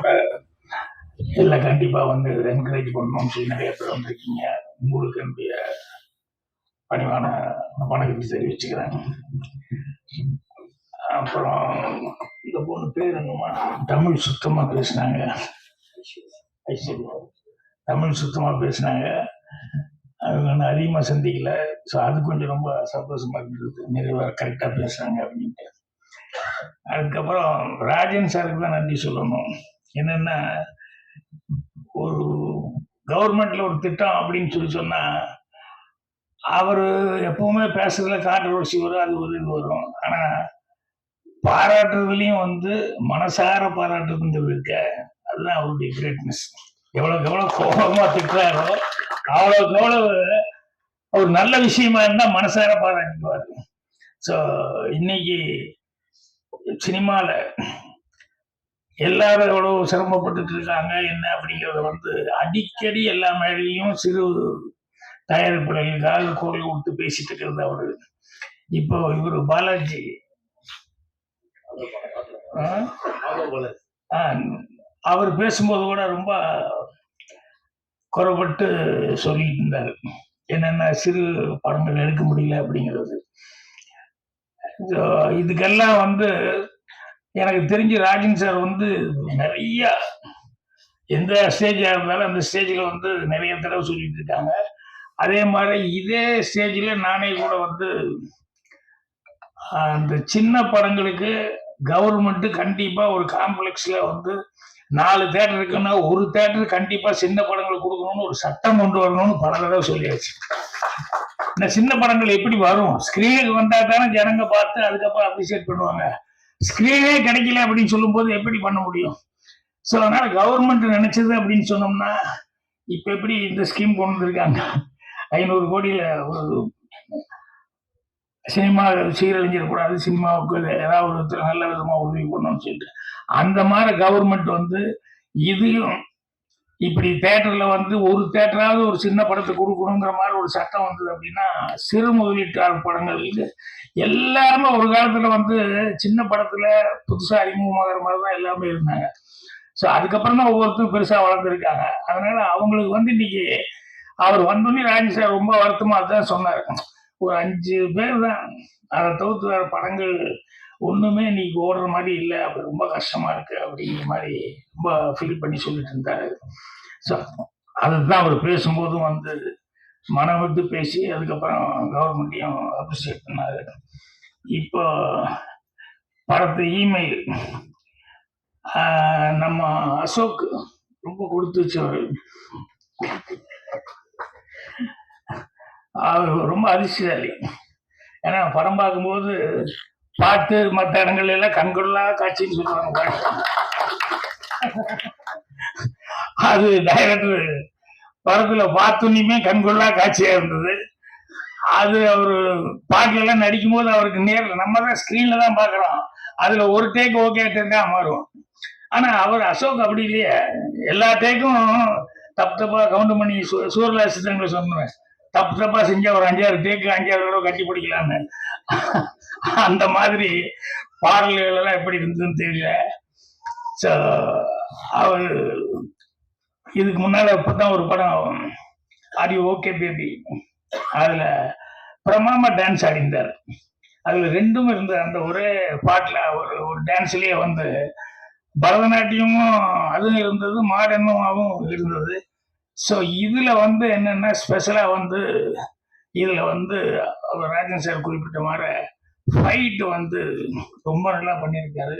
இல்லை எல்லாம் கண்டிப்பாக வந்து என்கரேஜ் பண்ணணும்னு சொல்லி நிறைய பேர் வந்திருக்கீங்க. உங்களுக்கு என்னுடைய பணிவான வணக்கத்தை தெரிவிச்சுக்கிறேன். அப்புறம் இந்த பொண்ணு பேர் என்னமா தமிழ் சுத்தமாக பேசினாங்க. தமிழ் சுத்தமாக பேசினாங்க. அவங்க அதிகமாக சந்திக்கல. ஸோ அது கொஞ்சம் ரொம்ப சந்தோஷமாக இருந்தது. நிறைவாக கரெக்டாக பேசுகிறாங்க அப்படின்ட்டு. அதுக்கப்புறம் ராஜன் சாருக்கு தான் நன்றி சொல்லணும். என்னென்னா ஒரு கவர்மெண்ட்ல ஒரு திட்டம் அப்படின்னு சொல்லி சொன்னால் அவர் எப்பவுமே பேசுறதுல கான்ட்ரவர்சி வரும் அது ஒரு இது வரும். ஆனால் பாராட்டுறதுலையும் வந்து மனசார பாராட்டுறது இருக்க. அதுதான் அவருடைய கிரேட்னஸ் எவ்வளோக்கு எவ்வளவு கோபமா திட்டுறாரோ அவ்வளவுக்கு எவ்வளவு ஒரு நல்ல விஷயமா இருந்தால் மனசார பாராட்டுவார் ஸோ இன்னைக்கு சினிமாவில் எல்லாரும் எவ்வளோ சிரமப்பட்டுட்டு இருக்காங்க என்ன அப்படிங்கிறத வந்து அடிக்கடி எல்லா மேடையிலையும் சிறு தயாரிப்புகளுக்காக குரல் கொடுத்து பேசிட்டு இருக்கிறது அவரு. இப்போ இவர் பாலாஜி. ஆ, அவர் பேசும்போது கூட ரொம்ப குறைபட்டு சொல்லிட்டு இருந்தார். என்னென்ன சிறு படங்கள் எடுக்க முடியல அப்படிங்கிறது. இதுக்கெல்லாம் வந்து எனக்கு தெரிஞ்சு ராஜன் சார் வந்து நிறைய எந்த ஸ்டேஜாக இருந்தாலும் அந்த ஸ்டேஜில் வந்து நிறைய தடவை சொல்லிட்டு இருக்காங்க. அதே மாதிரி இதே ஸ்டேஜில் நானே கூட வந்து அந்த சின்ன படங்களுக்கு கவர்மெண்ட்டு கண்டிப்பாக ஒரு காம்ப்ளெக்ஸில் வந்து நாலு தேட்டர் இருக்குன்னா ஒரு தேட்டர் கண்டிப்பாக சின்ன படங்களுக்கு கொடுக்கணும்னு ஒரு சட்டம் கொண்டு வரணும்னு பல தடவை சொல்லியாச்சு. இந்த சின்ன படங்கள் எப்படி வரும்? ஸ்க்ரீனுக்கு வந்தால் தானே ஜனங்க பார்த்து அதுக்கப்புறம் அப்ரிசியேட் பண்ணுவாங்க. ஸ்க்ரீனே கிடைக்கல அப்படின்னு சொல்லும்போது எப்படி பண்ண முடியும்? ஸோ அதனால் கவர்மெண்ட் நினைச்சது அப்படின்னு சொன்னோம்னா இப்போ எப்படி இந்த ஸ்கீம் கொண்டு வந்திருக்காங்க? ஐநூறு கோடியில் ஒரு சினிமா சீரழிஞ்சிடக்கூடாது சினிமாவுக்கு ஏதாவது ஒரு நல்ல விதமாக உதவி பண்ணணும்னு சொல்லிட்டு. அந்த மாதிரி கவர்மெண்ட் வந்து இதையும் இப்படி தேட்டரில் வந்து ஒரு தேட்டராவது ஒரு சின்ன படத்தை கொடுக்கணுங்கிற மாதிரி ஒரு சட்டம் வந்தது அப்படின்னா சிறு முதலீட்டாளர் படங்களுக்கு எல்லாருமே ஒரு காலத்தில் வந்து சின்ன படத்தில் புதுசாக அறிமுகமாகிற மாதிரி தான் எல்லாமே இருந்தாங்க. ஸோ அதுக்கப்புறம் தான் ஒவ்வொருத்தரும் பெருசாக வளர்ந்துருக்காங்க. அதனால அவங்களுக்கு வந்து இன்னைக்கு அவர் வந்தோடனே ராஜி சார் ரொம்ப வருத்தமாக தான் சொன்னார். ஒரு அஞ்சு பேர் தான். அதை தவிர்த்து வேறு படங்கள் ஒண்ணுமே இன்னைக்கு ஓடுற மாதிரி இல்லை அப்படி ரொம்ப கஷ்டமா இருக்கு அப்படிங்கிற மாதிரி ரொம்ப ஃபீல் பண்ணி சொல்லிட்டு இருந்தாரு. ஸோ அதுதான் அவர் பேசும்போதும் வந்து மனம் விட்டு பேசி அதுக்கப்புறம் கவர்மெண்ட்டையும் அப்ரிசியேட் பண்ணாரு. இப்போ படத்து இமெயில் நம்ம அசோக் ரொம்ப கொடுத்து வச்சவர். அவர் ரொம்ப அதிர்ஷ்டசாலி ஏன்னா படம் பார்க்கும்போது பாட்டு மற்ற இடங்கள்ல எல்லாம் கண்கொள்ளா காட்சின்னு சொல்லுவாங்க பாட்டு. அது டைரக்டர் படத்துல பார்த்தோன்னுமே கண்கொள்ளா காட்சியா இருந்தது. அது அவர் பாட்டுல எல்லாம் நடிக்கும் போது அவருக்கு நேரில் நம்ம தான் ஸ்கிரீன்ல தான் பாக்குறோம் அதுல ஒரு டேக் ஓகே தான் மாறும். ஆனா அவர் அசோக் அப்படி இல்லையே. எல்லா டேக்கும் தப்பு தப்பா கவுண்ட் பண்ணி சூ- சூரலா சித்தங்களை சொன்னேன் தப்பு தப்பா செஞ்சா ஒரு அஞ்சாறு டேக்கு அஞ்சாறு தடவை கட்டி பிடிக்கலான்னு. அந்த மாதிரி பாடல்கள் எல்லாம் எப்படி இருந்ததுன்னு தெரியல. ஸோ அவர் இதுக்கு முன்னால இப்பதான் ஒரு படம் ஆர் யூ ஓகே பேபி அதுல பிரமாமா டான்ஸ் ஆடிந்தார் அதுல ரெண்டும் இருந்த அந்த ஒரே பாட்டுல ஒரு ஒரு டான்ஸ்லயே வந்து பரதநாட்டியமும் அதுவும் இருந்தது மாடர்னும் இருந்தது. ஸோ இதில் வந்து என்னென்னா ஸ்பெஷலாக வந்து இதில் வந்து அவர் ராஜன் சார் குறிப்பிட்ட மாதிரி ஃபைட்டு வந்து ரொம்ப நல்லா பண்ணியிருக்காரு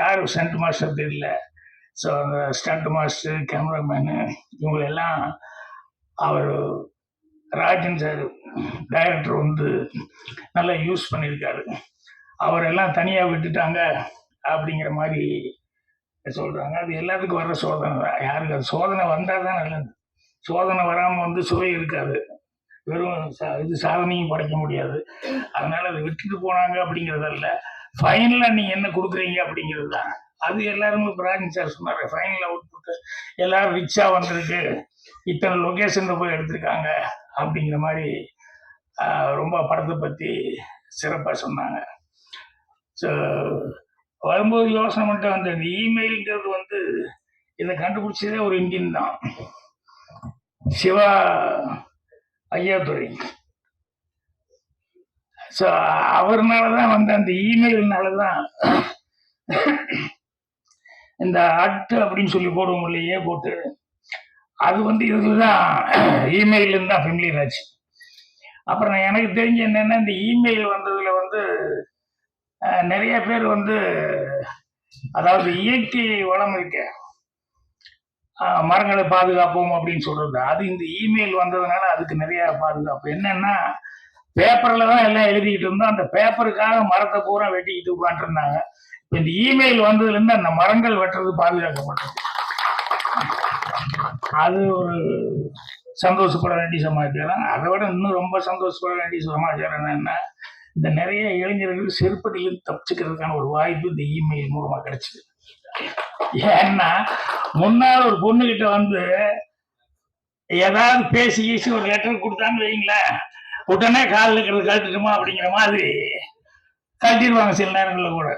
யாரும் ஸ்டண்ட் மாஸ்டர் தெரியல. ஸோ அந்த ஸ்டண்ட் மாஸ்டர் கேமராமேனு இவங்களெல்லாம் அவர் ராஜன் சார் டைரக்டர் வந்து நல்லா யூஸ் பண்ணியிருக்காரு அவரெல்லாம் தனியாக விட்டுட்டாங்க அப்படிங்கிற மாதிரி சொல்கிறாங்க அது எல்லாத்துக்கும் வர்ற சோதனை தான். யாருக்கு அது சோதனை வந்தால் தான் நல்லது. சோதனை வராமல் வந்து சுவை இருக்காது. வெறும் சா- இது சாதனையும் படைக்க முடியாது. அதனால அதை விட்டுட்டு போனாங்க அப்படிங்கிறதல்ல ஃபைனலாக நீங்கள் என்ன கொடுக்குறீங்க அப்படிங்கிறது தான். அது எல்லாருமே பிராஞ்ச் சார் சொன்னார். ஃபைனல் அவுட்புட் எல்லாரும் ரிச்சாக வந்திருக்கு. இத்தனை லொக்கேஷனில் போய் எடுத்திருக்காங்க அப்படிங்கிற மாதிரி ரொம்ப படத்தை பற்றி சிறப்பாக சொன்னாங்க. ஸோ வரும்போது யோசனை பண்ணிட்டு அந்த இமெயிலுங்கிறது வந்து இதை கண்டுபிடிச்சதே ஒரு இந்தியன் தான். சிவா ஐயாதுரை. ஸோ அவர்னால தான் வந்து அந்த இமெயில்னால தான் இந்த அட்டு அப்படின்னு சொல்லி போடுவோம் இல்லையே போட்டு. அது வந்து இதுதான் இமெயிலிருந்து தான் ஃபெமிலியர் ஆச்சு. அப்புறம் எனக்கு தெரிஞ்ச என்னென்னா இந்த இமெயில் வந்ததுல வந்து நிறைய பேர் வந்து அதாவது இயற்கை வளம் இருக்கேன் மரங்களை பாதுகாப்போம் அப்படின்னு சொல்றது. அது இந்த இமெயில் வந்ததுனால அதுக்கு நிறைய பாதுகாப்பு. என்னன்னா பேப்பர்ல தான் எல்லாம் எழுதிக்கிட்டு இருந்தோம். அந்த பேப்பருக்காக மரத்தை பூரா வெட்டிக்கிட்டு உட்காந்துருந்தாங்க இப்போ இந்த இமெயில் வந்ததுல இருந்து அந்த மரங்கள் வெட்டுறது பாதுகாக்கப்பட்டது. அது ஒரு சந்தோஷப்பட வேண்டிய சமாச்சாரம். அதை விட இன்னும் ரொம்ப சந்தோஷப்பட வேண்டிய சமாச்சாரம் என்னன்னா இந்த நிறைய இளைஞர்கள் செருப்படியிலிருந்து தப்பிச்சுக்கிறதுக்கான ஒரு வாய்ப்பு இந்த இமெயில் மூலமா கிடைச்சது. ஏன்னா முன்னால் ஒரு பொண்ணுகிட்ட வந்து ஏதாவது பேசி கீசி ஒரு லெட்டர் கொடுத்தான்னு வைங்களேன் உடனே காலில் இருக்கிறது கழட்டுமா அப்படிங்கிற மாதிரி கழட்டிடுவாங்க சில நேரங்களில் கூட.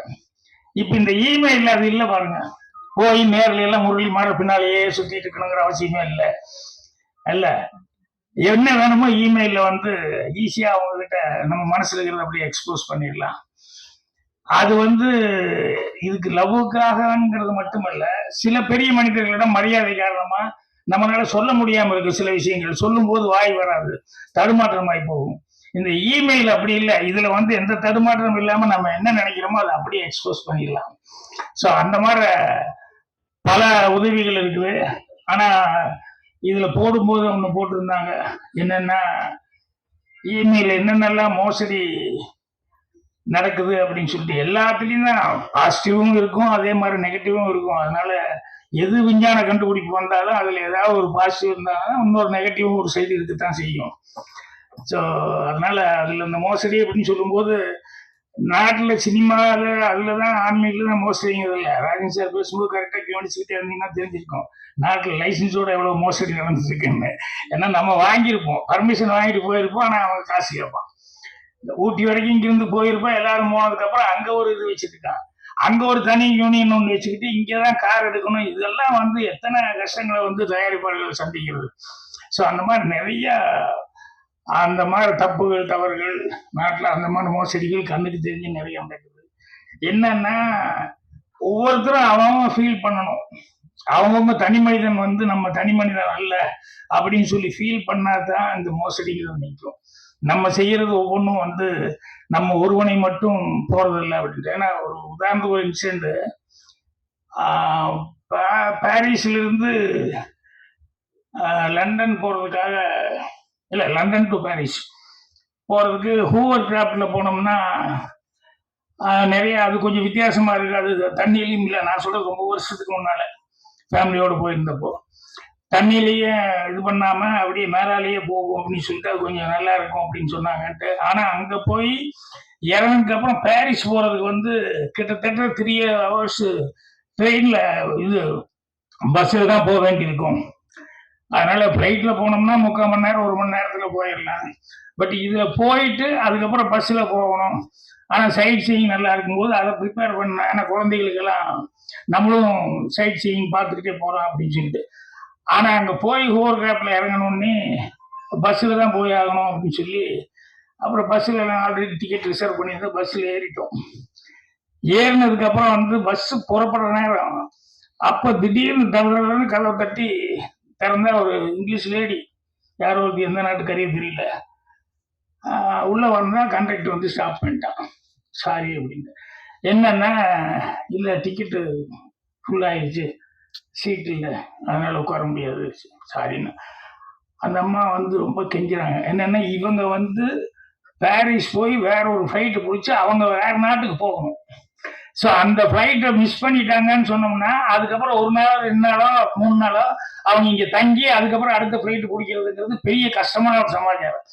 இப்போ இந்த இமெயில் அது இல்லை பாருங்க. போய் நேரில் எல்லாம் முரளி மாற பின்னாலேயே சுற்றிட்டு இருக்கணுங்கிற அவசியமே இல்லை. இல்லை. என்ன வேணுமோ இமெயிலில் வந்து ஈஸியாக அவங்கக்கிட்ட நம்ம மனசில் இருக்கிறத அப்படியே எக்ஸ்போஸ் பண்ணிடலாம். அது வந்து இதுக்கு லவ்வுக்காகங்கிறது மட்டுமல்ல சில பெரிய மனிதர்களிடம் மரியாதை காரணமா நம்மளால சொல்ல முடியாம இருக்கு சில விஷயங்கள் சொல்லும் போது வாய் வராது தடுமாற்றமாய் போகும். இந்த இமெயில் அப்படி இல்லை இதுல வந்து எந்த தடுமாற்றம் இல்லாம நம்ம என்ன நினைக்கிறோமோ அதை அப்படியே எக்ஸ்போஸ் பண்ணிடலாம். ஸோ அந்த மாதிரி பல உதவிகள் இருக்குது. ஆனா இதுல போடும்போது ஒன்று போட்டிருந்தாங்க. என்னன்னா இமெயில் என்னென்னலாம் மோசடி நடக்குது அப்படின்னு சொல்லிட்டு எல்லாத்துலேயும் தான் பாசிட்டிவும் இருக்கும் அதே மாதிரி நெகட்டிவும் இருக்கும். அதனால எது விஞ்ஞான கண்டுபிடிப்பு வந்தாலும் அதில் ஏதாவது ஒரு பாசிட்டிவ் இருந்தாலும் இன்னொரு நெகட்டிவும் ஒரு சைடு இருக்கத்தான் செய்யும். ஸோ அதனால அதில் இந்த மோசடி அப்படின்னு சொல்லும்போது நாட்டில் சினிமாவில் அதில் தான் ஆன்மீகத்தில் தான் மோசடிங்கிறது இல்லை. ராஜன் சார் பேசும்போது கரெக்டாக கவனிச்சுக்கிட்டே இருந்தீங்கன்னா தெரிஞ்சிருக்கோம். நாட்டில் லைசன்ஸோட எவ்வளோ மோசடி நடந்துருக்குன்னு. ஏன்னா நம்ம வாங்கியிருப்போம் பர்மிஷன் வாங்கிட்டு போயிருப்போம் ஆனால் அவன் காசு கேட்பான். இந்த ஊட்டி வரைக்கும் இங்கிருந்து போயிருப்போம் எல்லாரும் போனதுக்கப்புறம் அங்க ஒரு இது வச்சுக்கிட்டான் அங்க ஒரு தனி யூனியன் ஒன்று வச்சுக்கிட்டு இங்கதான் கார் எடுக்கணும். இதெல்லாம் வந்து எத்தனை கஷ்டங்களை வந்து தயாரிப்பாளர்கள் சந்திக்கிறது. ஸோ அந்த மாதிரி நிறைய அந்த மாதிரி தப்புகள் தவறுகள் நாட்டில் அந்த மாதிரி மோசடிகள் கண்ணுக்கு தெரிஞ்சு நிறைய நடக்குது. என்னன்னா ஒவ்வொருத்தரும் அவன் ஃபீல் பண்ணணும். அவங்கவுங்க தனி மனிதன் வந்து நம்ம தனி மனிதன் அல்ல அப்படின்னு சொல்லி ஃபீல் பண்ணாதான் இந்த மோசடிகள் நிற்கும். நம்ம செய்யறது ஒவ்வொன்றும் வந்து நம்ம ஒருவனை மட்டும் போறதில்லை அப்படின்ட்டு. ஏன்னா ஒரு உதாரணத்துக்கு ஒரு இன்சிடென்ட் பாரிஸ்ல இருந்து லண்டன் போறதுக்காக இல்ல லண்டன் டு பாரிஸ் போறதுக்கு ஹூவர் கிராஃப்ட்ல போனோம்னா நிறைய அது கொஞ்சம் வித்தியாசமா இருக்கு அது தண்ணியிலையும் இல்லை. நான் சொல்றது ரொம்ப வருஷத்துக்கு முன்னால ஃபேமிலியோடு போயிருந்தப்போ. தண்ணியிலேயே இது பண்ணாம அப்படியே மேலாலேயே போகும் அப்படின்னு சொல்லிட்டு அது கொஞ்சம் நல்லா இருக்கும் அப்படின்னு சொன்னாங்கன்ட்டு. ஆனா அங்க போய் இறங்கினதுக்கு அப்புறம் பாரிஸ் போறதுக்கு வந்து கிட்டத்தட்ட த்ரீ ஹவர்ஸ் ட்ரெயின்ல இது பஸ்ஸில் தான் போக வேண்டியிருக்கும். அதனால ஃப்ளைட்ல போனோம்னா முக்கால் மணி நேரம் ஒரு மணி நேரத்துல போயிடலாம். பட் இதுல போயிட்டு அதுக்கப்புறம் பஸ்ஸில் போகணும். ஆனால் சைட் சீயிங் நல்லா இருக்கும்போது அதை ப்ரிப்பேர் பண்ண ஏன்னா குழந்தைகளுக்கெல்லாம் நம்மளும் சைட் சீயிங் பார்த்துக்கிட்டே போகிறோம் அப்படின்னு சொல்லிட்டு. ஆனால் அங்கே போய் ஹோர் கிராப்பில் இறங்கணுன்னே பஸ்ஸில் தான் போய் ஆகணும் அப்படின்னு சொல்லி அப்புறம் பஸ்ஸில் ஆல்ரெடி டிக்கெட் ரிசர்வ் பண்ணியிருந்தோம் பஸ்ஸில் ஏறிட்டோம். ஏறினதுக்கப்புறம் வந்து பஸ்ஸு புறப்படுற நேரம். அப்போ திடீர்னு தவறுன்னு கதவை தட்டி திறந்த ஒரு இங்கிலீஷ் லேடி யாரோ ஒருத்தி எந்த நாட்டுக்காரியே தெரியல. உள்ளே வந்தால் கண்டக்டர் வந்து ஸ்டாப் பண்ணிட்டான். சாரி அப்படின்னு என்னன்னா இல்லை டிக்கெட்டு ஃபுல் ஆயிடுச்சு சீட் இல்லை. அதனால் உட்கார முடியாது. சாரின்னு அந்த அம்மா வந்து ரொம்ப கெஞ்சுறாங்க. என்னென்னா இவங்க வந்து பாரிஸ் போய் வேற ஒரு ஃப்ளைட்டு பிடிச்சி அவங்க வேற நாட்டுக்கு போகணும். ஸோ அந்த ஃப்ளைட்டை மிஸ் பண்ணிட்டாங்கன்னு சொன்னோம்னா அதுக்கப்புறம் ஒரு நாளோ ரெண்டு நாளோ மூணு நாளோ அவங்க இங்கே தங்கி அதுக்கப்புறம் அடுத்த ஃப்ளைட்டு பிடிக்கிறதுங்கிறது பெரிய கஷ்டமான ஒரு சமாச்சாரம்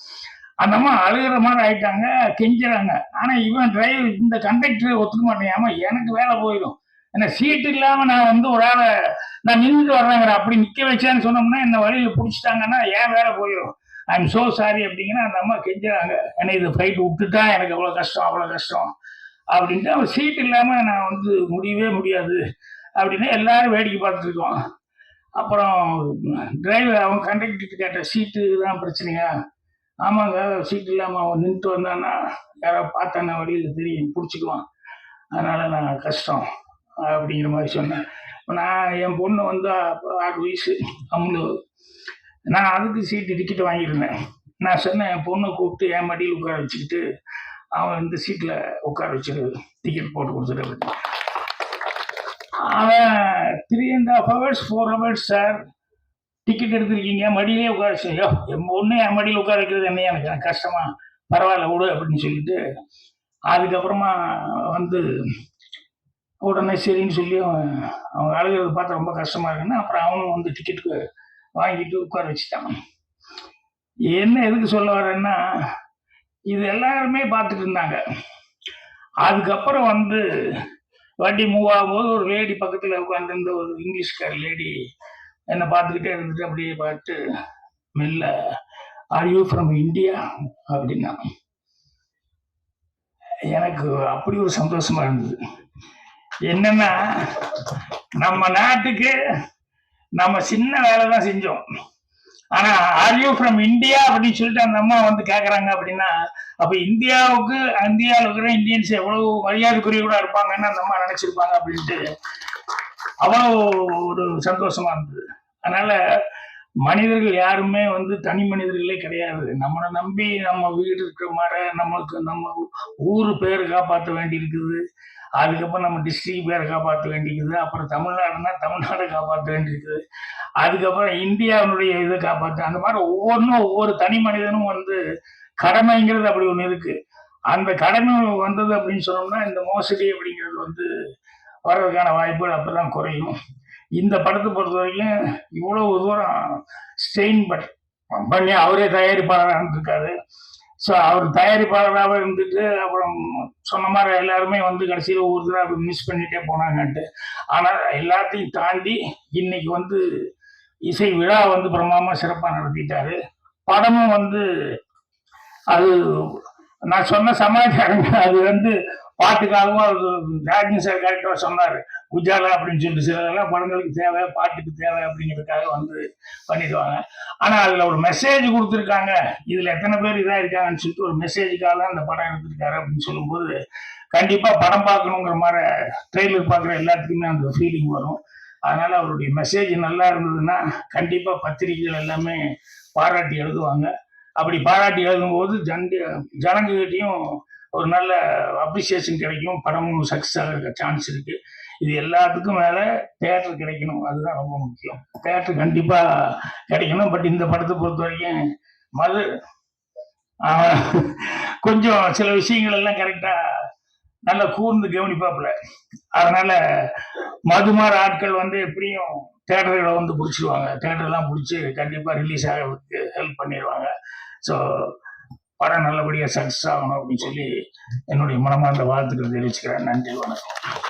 அந்த அம்மா அழுகிற மாதிரி ஆயிட்டாங்க கெஞ்சுறாங்க. ஆனால் இவன் டிரைவர் இந்த கண்டக்டர் ஒத்துக்க மாட்டேங்காம எனக்கு வேலை போயிடும். என்ன சீட் இல்லாமல் நான் வந்து ஒரு ஆளை நான் நின்றுட்டு வர்றேங்கிற அப்படி நிற்க வச்சேன்னு சொன்னோம்னா என்ன வழியில் பிடிச்சிட்டாங்கன்னா ஏன் வேலை போயிடும் ஐம் சோ சாரி அப்படிங்கன்னா அந்த அம்மா கெஞ்சுறாங்க. ஏன்னா இது ஃப்ளைட் விட்டுட்டா எனக்கு அவ்வளோ கஷ்டம் அவ்வளோ கஷ்டம். அப்படின்ட்டு அவன் சீட் இல்லாமல் நான் வந்து முடியவே முடியாது அப்படின்னு எல்லாரும் வேடிக்கை பார்த்துட்டு இருக்கோம். அப்புறம் டிரைவர் அவன் கண்டக்டர் கேட்ட சீட்டு தான் பிரச்சனையா? ஆமாங்க சீட் இல்லாமல் அவன் நின்றுட்டு வந்தான்னா யாராவது பார்த்தானா வழியில் தெரியும் பிடிச்சிக்குவான். அதனால் நான் கஷ்டம். அப்படிங்கிற மாதிரி சொன்னேன். நான் என் பொண்ணு வந்து ஆறு வயசு அம்முழு நான் அதுக்கு சீட்டு டிக்கெட் வாங்கியிருந்தேன். நான் சொன்னேன் என் பொண்ணை கூப்பிட்டு என் மடியில் உட்கார வச்சுக்கிட்டு அவன் இந்த சீட்டில் உட்கார வச்சுரு டிக்கெட் போட்டு கொடுத்துட்டு அவன் three and half hours four hours sir ticket எடுத்திருக்கீங்க மடியிலே உட்கார செய்யோ என் பொண்ணு என் மடியில் உட்கார வைக்கிறது என்ன எனக்கு எனக்கு கஷ்டமா பரவாயில்ல விடு அப்படின்னு சொல்லிட்டு அதுக்கப்புறமா வந்து உடனே சரின்னு சொல்லி அவன் அவங்க அழுகிறத பார்த்து ரொம்ப கஷ்டமாக இருக்குன்னு அப்புறம் அவனும் வந்து டிக்கெட்டுக்கு வாங்கிட்டு உட்கார வச்சுட்டான். என்ன எதுக்கு சொல்ல வரேன்னா இது எல்லாருமே பார்த்துட்டு இருந்தாங்க. அதுக்கப்புறம் வந்து வண்டி மூவ் ஆகும்போது ஒரு லேடி பக்கத்தில் உட்காந்துருந்த ஒரு இங்கிலீஷ்கார லேடி என்னை பார்த்துக்கிட்டே இருந்துட்டு அப்படியே பார்த்து மெல்ல ஆர் யூ ஃப்ரம் இந்தியா அப்படின்னா எனக்கு அப்படி ஒரு சந்தோஷமா இருந்தது. என்னன்னா நம்ம நாட்டுக்கு நம்ம சின்ன வேலை தான் செஞ்சோம். ஆனா ஆர் யூ ஃப்ரம் இந்தியா அப்படின்னு சொல்லிட்டு அந்த அம்மா வந்து கேக்குறாங்க அப்படின்னா அப்ப இந்தியாவுக்கு இந்தியாவில் இருக்கிற இந்தியன்ஸ் எவ்வளவு மரியாதைக்குரியவங்களா இருப்பாங்கன்னு அந்த அம்மா நினைச்சிருப்பாங்க அப்படின்ட்டு அவ்வளவு ஒரு சந்தோஷமா இருந்தது. அதனால மனிதர்கள் யாருமே வந்து தனி மனிதர்களே கிடையாது. நம்மளை நம்பி நம்ம வீடு இருக்கிற மாதிரி நமக்கு நம்ம ஊர் பேர் காப்பாற்ற வேண்டி இருக்குது அதுக்கப்புறம் நம்ம டிஸ்ட்ரிக்ட் பேரை காப்பாற்ற வேண்டியிருக்குது. அப்புறம் தமிழ்நாடுனா தமிழ்நாடை காப்பாற்ற வேண்டியிருக்குது. அதுக்கப்புறம் இந்தியாவினுடைய இதை காப்பாற்ற அந்த மாதிரி ஒவ்வொன்றும் ஒவ்வொரு தனி மனிதனும் வந்து கடமைங்கிறது அப்படி ஒன்று இருக்கு. அந்த கடமை வந்தது அப்படின்னு சொன்னோம்னா இந்த மோசடி அப்படிங்கிறது வந்து வர்றதுக்கான வாய்ப்புகள் அப்பதான் குறையும். இந்த படத்தை பொறுத்த வரைக்கும் இவ்வளவு தூரம் ஸ்டெயின் பட் பண்ணி அவரே தயாரிப்பாளராக இருந்திருக்காரு. ஸோ அவர் தயாரிப்பாளராக இருந்துட்டு அப்புறம் சொன்ன மாதிரி எல்லாருமே வந்து கடைசியில் ஒவ்வொரு தடவை மிஸ் பண்ணிட்டே போனாங்கன்ட்டு. ஆனால் எல்லாத்தையும் தாண்டி இன்னைக்கு வந்து இசை விழா வந்து பிரமாமா சிறப்பாக நடத்திட்டாரு. படமும் வந்து அது நான் சொன்ன சமாச்சாரம் அது வந்து பாட்டுக்காகவும் அது ராஜன் சார் கரெக்டாக சொன்னார். உஜாலா அப்படின்னு சொல்லிட்டு சிலதெல்லாம் படங்களுக்கு தேவை பாட்டுக்கு தேவை அப்படிங்கிறதுக்காக வந்து பண்ணிடுவாங்க. ஆனால் அதில் ஒரு மெசேஜ் கொடுத்துருக்காங்க. இதில் எத்தனை பேர் இதாக இருக்காங்கன்னு சொல்லிட்டு ஒரு மெசேஜுக்காக தான் அந்த படம் எடுத்திருக்காரு அப்படின்னு சொல்லும்போது கண்டிப்பாக படம் பார்க்கணுங்கிற மாதிரி ட்ரெய்லர் பார்க்குற எல்லாத்துக்குமே அந்த ஃபீலிங் வரும். அதனால் அவருடைய மெசேஜ் நல்லா இருந்ததுன்னா கண்டிப்பாக பத்திரிகைகள் எல்லாமே பாராட்டி எழுதுவாங்க. அப்படி பாராட்டி எழுதும்போது ஜண்டி ஜனங்ககிட்டையும் ஒரு நல்ல அப்ரிசியேஷன் கிடைக்கும் படமும் சக்ஸஸ் ஆகிற சான்ஸ் இருக்கு. இது எல்லாத்துக்கும் மேலே தேட்டர் கிடைக்கணும். அதுதான் ரொம்ப முக்கியம். தேட்டர் கண்டிப்பாக கிடைக்கணும். பட் இந்த படத்தை பொறுத்த வரைக்கும் மது கொஞ்சம் சில விஷயங்கள் எல்லாம் கரெக்டாக நல்லா கூர்ந்து கவனிப்பாப்புல. அதனால மதுமார் ஆட்கள் வந்து எப்படியும் தேட்டர்களை வந்து பிடிச்சிருவாங்க. தேட்டர்லாம் பிடிச்சி கண்டிப்பாக ரிலீஸ் ஆகிறதுக்கு ஹெல்ப் பண்ணிடுவாங்க ஸோ படம் நல்லபடியாக சக்ஸஸ் ஆகணும் அப்படின்னு சொல்லி என்னுடைய மனமார்ந்த வாழ்த்துக்கள் தெரிவிச்சுக்கிறேன். நன்றி வணக்கம்.